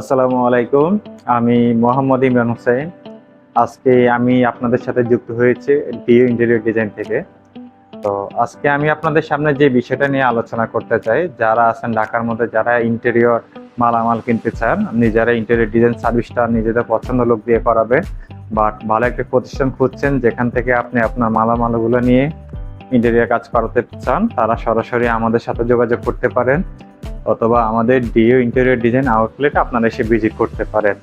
আসসালামু আলাইকুম। আমি মোহাম্মদ ইমরান হোসেন। আজকে আমি আপনাদের সাথে যুক্ত হয়েছে ডিও ইন্টেরিয়র ডিজাইন থেকে। তো আজকে আমি আপনাদের সামনে যে বিষয়টা নিয়ে আলোচনা করতে চাই, যারা আছেন ঢাকার মধ্যে, যারা ইন্টেরিয়র মালামাল কিনতে চান, নিজেরা ইন্টেরিয়র ডিজাইন সার্ভিসটা নিজেদের পছন্দ লোক দিয়ে করাবে বাট ভালো একটা প্রতিষ্ঠান খুঁজছেন, যেখান থেকে আপনি আপনার মালামালগুলো নিয়ে ইন্টেরিয়র কাজ করাতে চান, তারা সরাসরি আমাদের সাথে যোগাযোগ করতে পারেন। অথবা আমাদের ডিও ইন্টেরিয়র ডিজাইন আউটলেট আপনারা এসে ভিজিট করতে পারেন।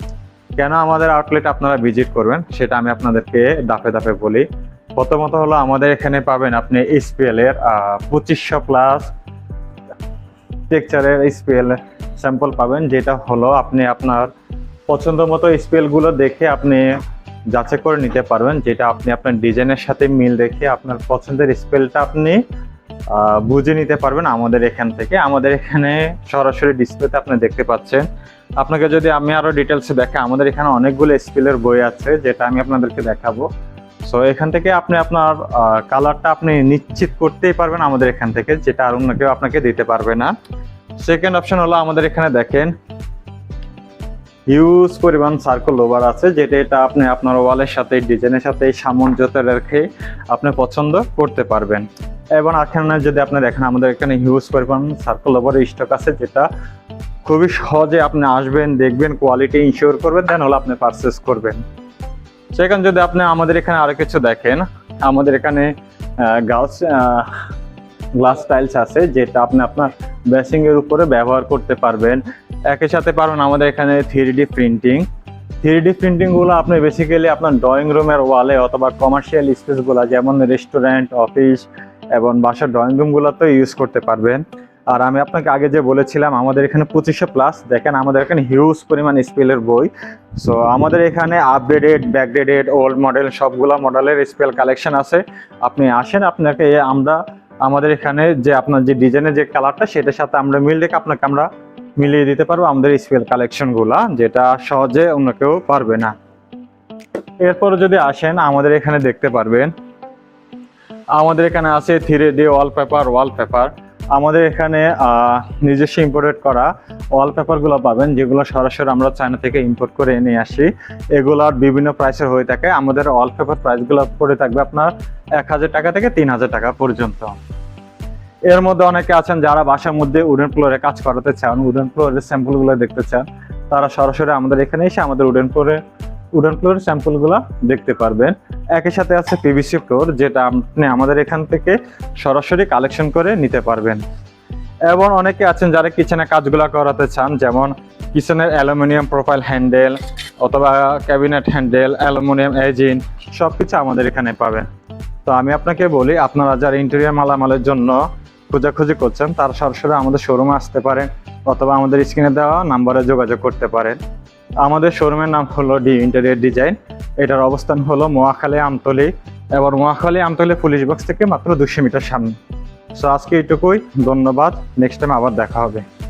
কেন আমাদের আউটলেট আপনারা ভিজিট করবেন, সেটা আমি আপনাদেরকে দাপে দাপে বলি। প্রথমত হলো আমাদের এখানে পাবেন আপনি এসপিএল এর পঁচিশশো প্লাস টেক্সচারের এসপিএল স্যাম্পল পাবেন, যেটা হলো আপনি আপনার পছন্দ মতো স্পেলগুলো দেখে আপনি যাচাই করে নিতে পারবেন, যেটা আপনি আপনার ডিজাইনের সাথে মিল রেখে আপনার পছন্দের স্পেলটা আপনি বুঝে নিতে পারবেন আমাদের এখান থেকে। আমাদের এখানে সরাসরি ডিসপ্লেতে আপনি দেখতে পাচ্ছেন। আপনাকে যদি আমি আরও ডিটেলসে দেখে আমাদের এখানে অনেকগুলো স্পেলের বই আছে, যেটা আমি আপনাদেরকে দেখাবো। সো এখান থেকে আপনি আপনার কালারটা আপনি নিশ্চিত করতেই পারবেন আমাদের এখান থেকে, যেটা আর অন্য কেউ আপনাকে দিতে পারবে না। সেকেন্ড অপশন হলো আমাদের এখানে দেখেন হিউজ পরিমাণ সার্কেল ওভার আছে, যেটা এটা আপনি আপনার ওয়ালের সাথে ডিজাইনের সাথে সামঞ্জস্য রেখে আপনি পছন্দ করতে পারবেন। এবং এখানে যদি আপনি দেখেন, আমাদের এখানে হিউজ পরিমাণ সার্কল ওভার স্টক আছে, যেটা খুবই সহজে আপনি আসবেন, দেখবেন কোয়ালিটি ইনশিওর করবেন দেন হলো আপনি পারচেস করবেন। সেখানে যদি আপনি আমাদের এখানে আরও কিছু দেখেন, আমাদের এখানে গার্লস গ্লাস টাইলস আছে, যেটা আপনি আপনার বেসিং এর উপরে ব্যবহার করতে পারবেন। একই সাথে পারবেন আমাদের এখানে three D printing three D প্রিন্টিংগুলো আপনি বেসিক্যালি আপনার ড্রয়িং রুমের ওয়ালে অথবা কমার্শিয়াল স্পেসগুলা, যেমন রেস্টুরেন্ট অফিস এবং বাসার ড্রয়িং রুম গুলোতে ইউজ করতে পারবেন। আর আমি আপনাকে আগে যে বলেছিলাম, আমাদের এখানে পঁচিশশো প্লাস দেখেন আমাদের এখানে হিউজ পরিমাণ স্পেলের বই। সো আমাদের এখানে আপডেটেড ব্যাকডেটেড ওল্ড মডেল সবগুলা মডেলের স্পেল কালেকশন আছে। আপনি আসেন, আপনাকে আমরা আমাদের এখানে যে আপনার যে ডিজাইনের যে কালারটা সেটার সাথে আমরা মিল রেখে আপনাকে আমরা মিলিয়ে দিতে পারব আমাদের স্পেল কালেকশনগুলা যেটা সহজে অন্য কেউ পারবে না। এরপরে যদি আসেন, আমাদের এখানে দেখতে পারবেন আমাদের এখানে আছে থ্রি ডি ওয়ালপেপার ওয়ালপেপার আমাদের এখানে নিজস্ব ইম্পোর্টেড করা ওয়ালপেপারগুলো পাবেন, যেগুলো সরাসরি আমরা চায়না থেকে ইম্পোর্ট করে এনে আসি। এগুলোর বিভিন্ন প্রাইসের হয়ে থাকে। আমাদের ওয়ালপেপার প্রাইসগুলো পড়ে থাকবে আপনার এক হাজার টাকা থেকে তিন হাজার টাকা পর্যন্ত। এর মধ্যে অনেকে আছেন যারা বাসার মধ্যে উডেন ফ্লোরে কাজ করাতে চান উডেন ফ্লোরের স্যাম্পলগুলো দেখতে চান, তারা সরাসরি আমাদের এখানে এসে আমাদের উডেন ফ্লোরে উডেন ফ্লোরের স্যাম্পলগুলো দেখতে পারবেন। একই সাথে আছে পিভিসি ফ্লোর, যেটা আপনি আমাদের এখান থেকে সরাসরি কালেকশন করে নিতে পারবেন। এবং অনেকে আছেন যারা কিচেনে কাজগুলো করাতে চান, যেমন কিচেনের অ্যালুমিনিয়াম প্রোফাইল হ্যান্ডেল অথবা ক্যাবিনেট হ্যান্ডেল, অ্যালুমিনিয়াম এজিন সব কিছু আমাদের এখানে পাবেন। তো আমি আপনাকে বলি, আপনারা যারা ইন্টেরিয়ার মালামালের জন্য খোঁজাখুঁজি করছেন, তারা সরাসরি আমাদের শোরুমে আসতে পারেন অথবা আমাদের স্ক্রিনে দেওয়া নাম্বারে যোগাযোগ করতে পারেন। আমাদের শোরুমের নাম হলো ডি ইন্টেরিয়ার ডিজাইন। এটার অবস্থান হলো মোয়াখালী আমতলি। এবার মোয়াখালী আমতলি পুলিশ বক্স থেকে মাত্র দুশো মিটার সামনে। সো আজকে এটুকুই ধন্যবাদ। নেক্সট টাইম আবার দেখা হবে।